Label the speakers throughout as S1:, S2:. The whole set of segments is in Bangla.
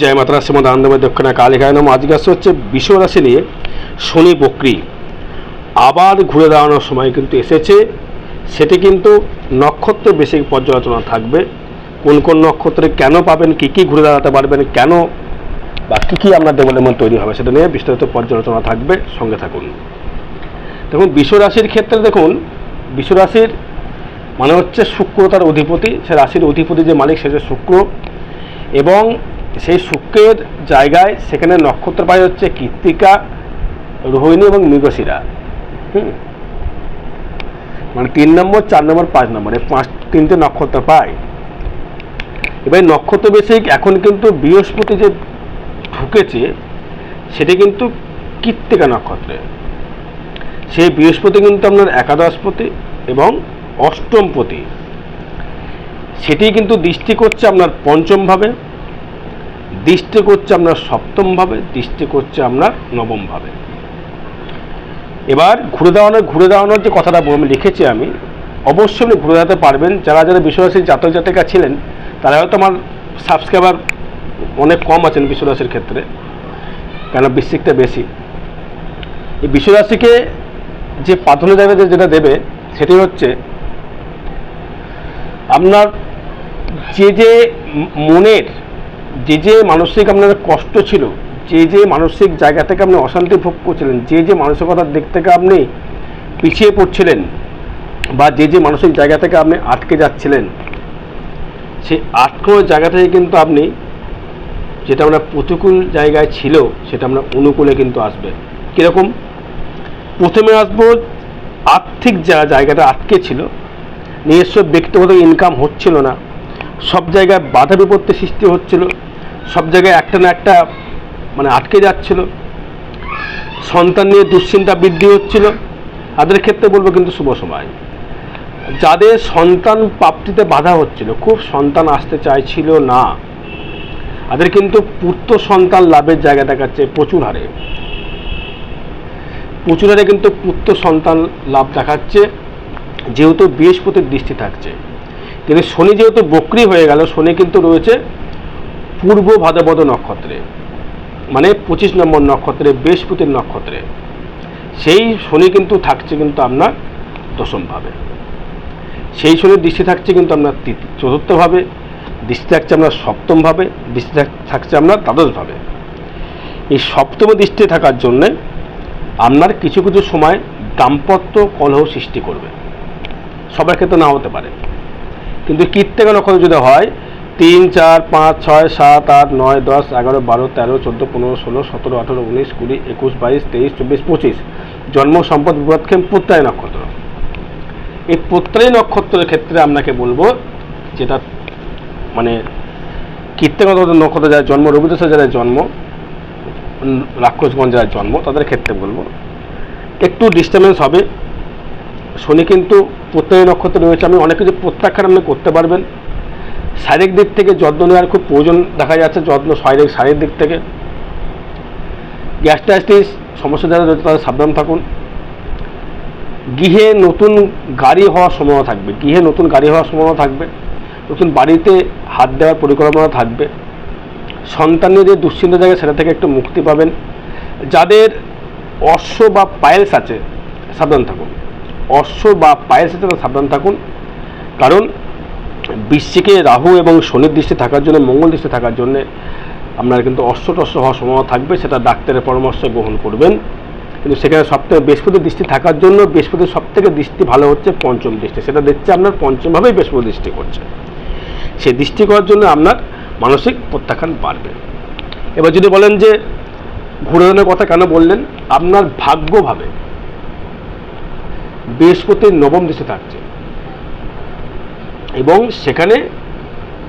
S1: জয় মাতার শ্রীমদ আনন্দময় দক্ষিণা কাল এখানে আজকে আসছে হচ্ছে বিশ্বরাশি নিয়ে শনি বক্রি আবার ঘুরে দাঁড়ানোর সময় কিন্তু এসেছে সেটি কিন্তু নক্ষত্র বেশি পর্যালোচনা থাকবে কোন কোন নক্ষত্রে কেন পাবেন কী কী ঘুরে দাঁড়াতে পারবেন কেন বা কী কী আপনার ডেভেলপমেন্ট তৈরি হবে সেটা নিয়ে বিস্তারিত পর্যালোচনা থাকবে সঙ্গে থাকুন দেখুন বিশ্বরাশির ক্ষেত্রে দেখুন বিশ্বরাশির মানে হচ্ছে শুক্র তার অধিপতি সে রাশির অধিপতি যে মালিক সে যে শুক্র এবং সেই শুক্রের জায়গায় সেখানে নক্ষত্র পায় হচ্ছে কৃত্তিকা রোহিণী এবং মৃগশিরা হুম মানে তিন নম্বর চার নম্বর পাঁচ নম্বর এই পাঁচ তিনটে নক্ষত্র পায় এবার নক্ষত্র বেশি এখন কিন্তু বৃহস্পতি যে ঢুকেছে সেটি কিন্তু কৃত্তিকা নক্ষত্রে সেই বৃহস্পতি কিন্তু আপনার একাদশপতি এবং অষ্টমপতি সেটি কিন্তু দৃষ্টি করছে আপনার পঞ্চমভাবে দৃষ্টি করছে আপনার সপ্তমভাবে দৃষ্টি করছে আপনার নবমভাবে এবার ঘুরে দাঁড়ানোর ঘুরে দাঁড়ানোর যে কথাটা আমি লিখেছি আমি অবশ্যই আপনি ঘুরে দাঁড়াতে পারবেন যারা যারা বিশ্বরাশির জাতক জাতিকা ছিলেন তারা হয়তো আমার সাবস্ক্রাইবার অনেক কম আছেন বিশ্বরাশির ক্ষেত্রে কেন বিশ্বিকটা বেশি এই বিশ্বরাশিকে যে প্রাথমিক জায়গাতে যেটা দেবে সেটি হচ্ছে আপনার যে যে মনের যে যে মানসিক আপনার কষ্ট ছিল যে যে মানসিক জায়গা থেকে আপনি অশান্তি ভোগ করছিলেন যে যে মানসিকতার দিক থেকে আপনি পিছিয়ে পড়ছিলেন বা যে যে মানসিক জায়গা থেকে আপনি আটকে যাচ্ছিলেন সেই আটকানোর জায়গা থেকে কিন্তু আপনি যেটা আমরা প্রতিকূল জায়গায় ছিল সেটা আমরা অনুকূলে কিন্তু আসবে কীরকম প্রথমে আসবো আর্থিক যা জায়গাটা আটকে ছিল নিজস্ব ব্যক্তিগত ইনকাম হচ্ছিল না সব জায়গায় বাধা বিপত্তি সৃষ্টি হচ্ছিল সব জায়গায় একটা না একটা মানে আটকে যাচ্ছিল সন্তান নিয়ে দুশ্চিন্তা বৃদ্ধি হচ্ছিল তাদের ক্ষেত্রে বলবো কিন্তু শুভ সময় যাদের সন্তান প্রাপ্তিতে বাধা হচ্ছিল খুব সন্তান আসতে চাইছিল না তাদের কিন্তু পুত্র সন্তান লাভের জায়গা দেখাচ্ছে প্রচুর হারে প্রচুর হারে কিন্তু পুত্র সন্তান লাভ দেখাচ্ছে যেহেতু বৃহস্পতির দৃষ্টি থাকছে কিন্তু শনি যেহেতু বকরি হয়ে গেল শনি কিন্তু রয়েছে পূর্ব ভাদ্রপদ নক্ষত্রে মানে পঁচিশ নম্বর নক্ষত্রে বৃহস্পতির নক্ষত্রে সেই শনি কিন্তু থাকছে কিন্তু আপনার দশমভাবে সেই শনির দৃষ্টি থাকছে কিন্তু আপনার চতুর্থভাবে দৃষ্টি থাকছে আপনার সপ্তমভাবে দৃষ্টি থাকছে আপনার দ্বাদশভাবে এই সপ্তম দৃষ্টি থাকার জন্যে আপনার কিছু কিছু সময় দাম্পত্য কলহ সৃষ্টি করবে সবার ক্ষেত্রে না হতে পারে কিন্তু কীর্তিকা নক্ষত্র যদি হয় তিন চার পাঁচ ছয় সাত আট নয় দশ এগারো বারো তেরো চোদ্দো পনেরো ষোলো সতেরো আঠেরো উনিশ কুড়ি একুশ বাইশ তেইশ চব্বিশ পঁচিশ জন্ম সম্পদ বিপদক্ষেম পুত্রায় নক্ষত্র এই পুত্রায় নক্ষত্রের ক্ষেত্রে আপনাকে বলবো যেটা মানে কীর্তিগত নক্ষত্র যারা জন্ম রবীন্দ্র যারা জন্ম রাক্ষসগঞ্জ যারা জন্ম তাদের ক্ষেত্রে বলবো একটু ডিস্টার্বেন্স হবে শনি কিন্তু প্রত্যয় নক্ষত্র রয়েছে আমি অনেক কিছু প্রত্যাখ্যান আপনি করতে পারবেন শারীরিক দিক থেকে যত্ন নেওয়ার খুব প্রয়োজন দেখা যাচ্ছে যত্ন শারীরিক শারীরিক দিক থেকে গ্যাস্ট্রাইটিস সমস্যা যারা রয়েছে তাদের সাবধান থাকুন গৃহে নতুন গাড়ি হওয়ার সম্ভাবনা থাকবে গৃহে নতুন গাড়ি হওয়ার সম্ভাবনা থাকবে নতুন বাড়িতে হাত দেওয়ার পরিকল্পনা থাকবে সন্তানের যে দুশ্চিন্তা থাকে সেটা থেকে একটু মুক্তি পাবেন যাদের অশ্ব বা পায়েলস আছে সাবধান থাকুন অশ্ব বা পায়েলস আছে তারা সাবধান থাকুন কারণ বৃশ্চিকে রাহু এবং শনির দৃষ্টি থাকার জন্য মঙ্গল দৃষ্টি থাকার জন্যে আপনার কিন্তু অস্ত্র টস্ত্র হওয়ার সম্ভাবনা থাকবে সেটা ডাক্তারের পরামর্শ গ্রহণ করবেন কিন্তু সেখানে সবথেকে বৃহস্পতির দৃষ্টি থাকার জন্য বৃহস্পতির সবথেকে দৃষ্টি ভালো হচ্ছে পঞ্চম দৃষ্টি সেটা দেখছে আপনার পঞ্চমভাবেই বৃহস্পতি দৃষ্টি করছে সেই দৃষ্টি করার জন্য আপনার মানসিক প্রত্যাখ্যান বাড়বে এবার যদি বলেন যে ঘুরে কথা কেন বললেন আপনার ভাগ্যভাবে বৃহস্পতির নবম দৃষ্টি থাকছে এবং সেখানে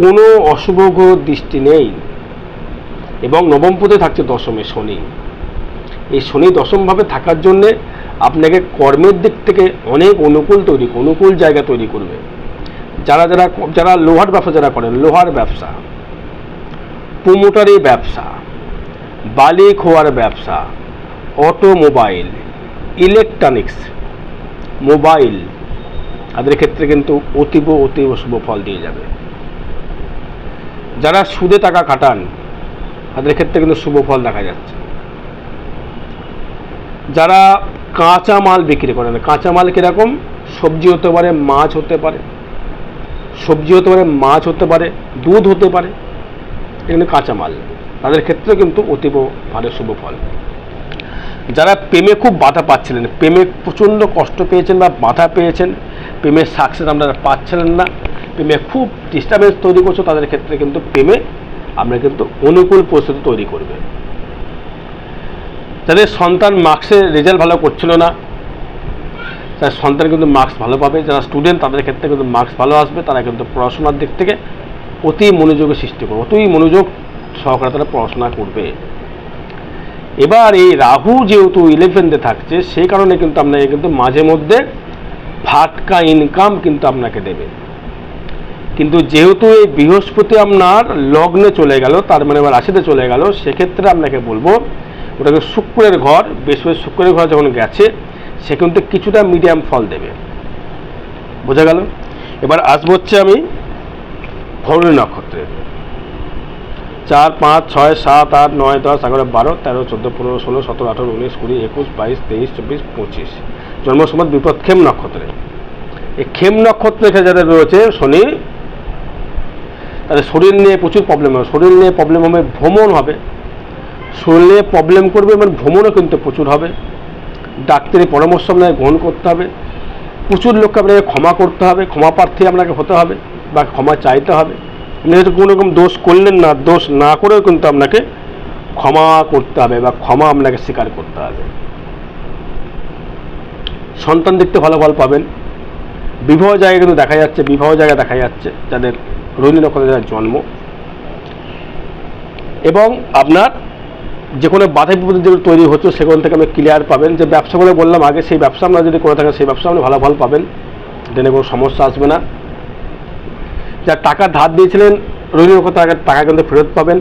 S1: কোনো অশুভ দৃষ্টি নেই এবং নবমপদে থাকছে দশমে শনি এই শনি দশমভাবে থাকার জন্যে আপনাকে কর্মের দিক থেকে অনেক অনুকূল তৈরি অনুকূল জায়গা তৈরি করবে যারা যারা যারা লোহার ব্যবসা যারা করেন লোহার ব্যবসা প্রোমোটারি ব্যবসা বালি খোয়ার ব্যবসা অটোমোবাইল ইলেকট্রনিক্স মোবাইল তাদের ক্ষেত্রে কিন্তু অতীব অতীব শুভ ফল দিয়ে যাবে যারা সুদে টাকা কাটান তাদের ক্ষেত্রে কিন্তু শুভ ফল দেখা যাচ্ছে যারা কাঁচা মাল বিক্রি করেন কাঁচা মাল কীরকম সবজি হতে পারে মাছ হতে পারে সবজি হতে পারে মাছ হতে পারে দুধ হতে পারে এখানে কাঁচা মাল তাদের ক্ষেত্রে কিন্তু অতীব ভালো শুভ ফল যারা প্রেমে খুব বাধা পাচ্ছিলেন প্রেমে প্রচণ্ড কষ্ট পেয়েছেন বা বাধা পেয়েছেন প্রেমের সাকসেস আপনারা পাচ্ছিলেন না প্রেমে খুব ডিস্টার্বেন্স তৈরি করছো তাদের ক্ষেত্রে কিন্তু প্রেমে আমরা কিন্তু অনুকূল পরিস্থিতি তৈরি করবে যাদের সন্তান মার্ক্সের রেজাল্ট ভালো করছিল না তাদের সন্তান কিন্তু মার্কস ভালো পাবে যারা স্টুডেন্ট তাদের ক্ষেত্রে কিন্তু মার্কস ভালো আসবে তারা কিন্তু পড়াশোনার দিক থেকে অতি মনোযোগের সৃষ্টি করবে অতি মনোযোগ সহকারে তারা পড়াশোনা করবে এবার এই রাহু যেহেতু ইলেভেনতে থাকছে সেই কারণে কিন্তু আপনাকে কিন্তু মাঝে মধ্যে ভাটকা ইনকাম কিন্তু আপনাকে দেবে কিন্তু যেহেতু এই বৃহস্পতি আপনার লগ্নে চলে গেল তার মানে বা রাশিতে চলে গেল সেক্ষেত্রে আপনাকে বলবো ওটাকে শুক্রের ঘর বৃহস্পতি শুক্রের ঘর যখন গেছে সে কিন্তু কিছুটা মিডিয়াম ফল দেবে বোঝা গেল এবার আসবো হচ্ছে আমি ভরণী নক্ষত্রে চার পাঁচ ছয় সাত আট নয় দশ এগারো বারো তেরো চোদ্দো পনেরো ষোলো সতেরো আঠেরো উনিশ কুড়ি একুশ বাইশ তেইশ চব্বিশ পঁচিশ জন্ম সময় বিপদ ক্ষেম নক্ষত্রে এই ক্ষেম নক্ষত্রে যাদের রয়েছে শনি তাদের শরীর নিয়ে প্রচুর প্রবলেম হবে শরীর নিয়ে প্রবলেম হবে ভ্রমণ হবে শরীর নিয়ে প্রবলেম করবে মানে ভ্রমণও কিন্তু প্রচুর হবে ডাক্তারি পরামর্শ আপনাকে গ্রহণ করতে হবে প্রচুর লোককে আপনাকে ক্ষমা করতে হবে ক্ষমা প্রার্থী আপনাকে হতে হবে বা ক্ষমা চাইতে হবে নিজেদের কোনো রকম দোষ করলেন না দোষ না করেও কিন্তু আপনাকে ক্ষমা করতে হবে বা ক্ষমা আপনাকে স্বীকার করতে হবে সন্তান দেখতে ভালো ফল পাবেন বিবাহ জায়গায় কিন্তু দেখা যাচ্ছে বিবাহ জায়গা দেখা যাচ্ছে যাদের রোহিণী নক্ষত্রে জন্ম এবং আপনার যে কোনো বাধা বিপত্তি যেগুলো তৈরি হচ্ছে সেগুলো থেকে আপনি ক্লিয়ার পাবেন যে ব্যবসা করে বললাম আগে সেই ব্যবসা আপনারা যদি করে থাকেন সেই ব্যবসা আপনি ভালো ফল পাবেন দেনে কোনো সমস্যা আসবে না যার টাকা ধার দিয়েছিলেন রইলের কথা টাকা কিন্তু ফেরত পাবেন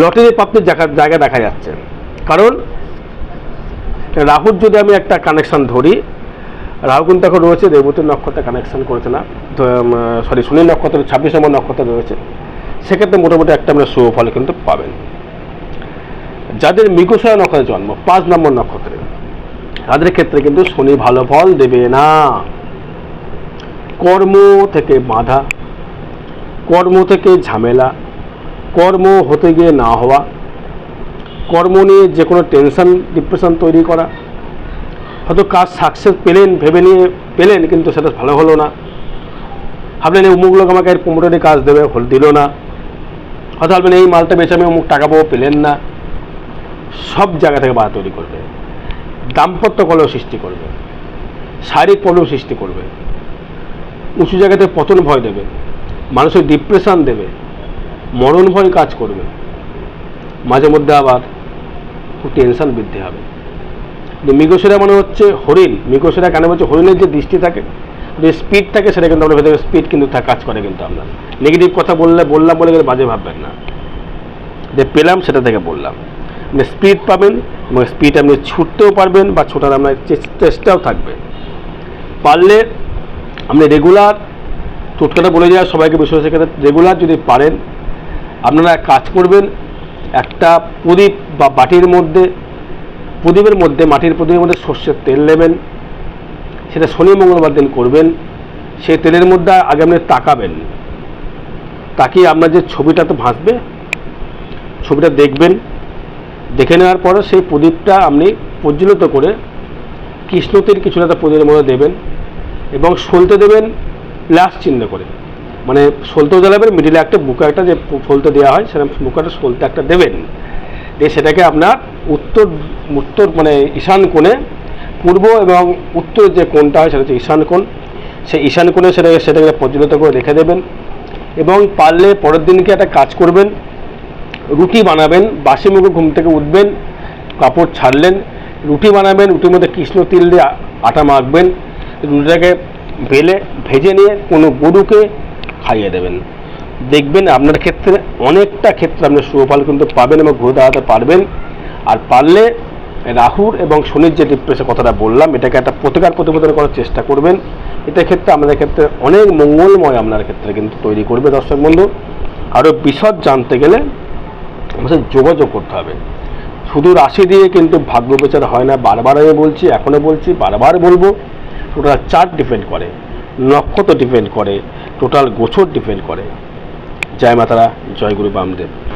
S1: লটারি প্রাপ্তির জায়গা দেখা যাচ্ছে কারণ রাহুর যদি আমি একটা কানেকশান ধরি রাহু কিন্তু এখন রয়েছে দেবতী নক্ষত্রে কানেকশান করেছে না সরি শনি নক্ষত্র ছাব্বিশ নম্বর নক্ষত্র রয়েছে সেক্ষেত্রে মোটামুটি একটা আমরা মানে শুভ ফল কিন্তু পাবেন যাদের মৃগশয় নক্ষত্রে জন্ম পাঁচ নম্বর নক্ষত্রে তাদের ক্ষেত্রে কিন্তু শনি ভালো ফল দেবে না কর্ম থেকে বাধা কর্ম থেকে ঝামেলা কর্ম হতে গিয়ে না হওয়া কর্ম নিয়ে যে কোনো টেনশন ডিপ্রেশন তৈরি করা হয়তো কাজ সাকসেস পেলেন ভেবে নিয়ে পেলেন কিন্তু সেটা ভালো হলো না ভাবলেন এই অমুক লোক আমাকে এর কোম্পানি কাজ দেবে হল দিল না হয়তো ভাবলেন এই মালটা বেচে আমি অমুক টাকা পাবো পেলেন না সব জায়গা থেকে বাধা তৈরি করবে দাম্পত্য কলহ সৃষ্টি করবে শারীরিক প্রবলেম সৃষ্টি করবে উঁচু জায়গাতে পতন ভয় দেবে মানুষের ডিপ্রেশান দেবে মরণ ভয় কাজ করবে মাঝে মধ্যে আবার খুব টেনশান বৃদ্ধি হবে কিন্তু মৃগশিরা মানে হচ্ছে হরিণ মৃগশিরা কেন বলছে হরিণের যে দৃষ্টি থাকে যে স্পিড থাকে সেটা কিন্তু আমরা ভেতরে স্পিড কিন্তু কাজ করে কিন্তু আপনার নেগেটিভ কথা বললে বললাম বলে কিন্তু বাজে ভাববেন না যে পেলাম সেটা থেকে বললাম মানে স্পিড পাবেন এবং স্পিড আপনি ছুটতেও পারবেন বা ছোটার আপনার চেষ্টাও থাকবে পারলে আপনি রেগুলার টোটকাটা বলে যায় সবাইকে বসে বসে রেগুলার যদি পারেন আপনারা এক কাজ করবেন একটা প্রদীপ বা বাটির মধ্যে প্রদীপের মধ্যে মাটির প্রদীপের মধ্যে সর্ষের তেল নেবেন সেটা শনি মঙ্গলবার দিন করবেন সেই তেলের মধ্যে আগে আপনি তাকাবেন তাকিয়ে আপনার যে ছবিটা তো ভাসবে ছবিটা দেখবেন দেখে নেওয়ার পরে সেই প্রদীপটা আপনি প্রজ্বলিত করে কৃষ্ণতির কিছুটা প্রদীপের মধ্যে দেবেন এবং সলতে দেবেন ল্যাশ চিহ্ন করে মানে সলতে জ্বালাবেন মিডিলে একটা বুকা একটা যে ফলতে দেওয়া হয় সেরকম বুকাটা সলতে একটা দেবেন দিয়ে সেটাকে আপনার উত্তর উত্তর মানে ঈশান কোণে পূর্ব এবং উত্তর যে কোণটা হয় সেটা হচ্ছে ঈশান কোণ সেই ঈশান কোণে সেটাকে সেটাকে পর্যন্ত করে রেখে দেবেন এবং পারলে পরের দিনকে একটা কাজ করবেন রুটি বানাবেন বাসি মুখে ঘুম থেকে উঠবেন কাপড় ছাড়লেন রুটি বানাবেন রুটির মধ্যে কৃষ্ণ তিল দিয়ে আটা মাখবেন রুটিটাকে বেলে ভেজে নিয়ে কোনো গরুকে খাইয়ে দেবেন দেখবেন আপনার ক্ষেত্রে অনেকটা ক্ষেত্রে আপনার শুভফল কিন্তু পাবেন এবং ঘুরে দাঁড়াতে পারবেন আর পারলে রাহুর এবং শনির যে ডিপ্রেশন কথাটা বললাম এটাকে একটা প্রতিকার প্রতিবেদন করার চেষ্টা করবেন এটা ক্ষেত্রে আমাদের ক্ষেত্রে অনেক মঙ্গলময় আপনার ক্ষেত্রে কিন্তু তৈরি করবে দর্শক বন্ধু আরও বিশদ জানতে গেলে আমাদের যোগাযোগ করতে হবে শুধু রাশি দিয়ে কিন্তু ভাগ্য বিচার হয় না বারবার আমি বলছি এখনও বলছি বারবার বলবো টোটাল চার্ট ডিপেন্ড করে নক্ষত্র ডিপেন্ড করে টোটাল গোছর ডিপেন্ড করে জয় মাতারা জয় গুরু বামদেব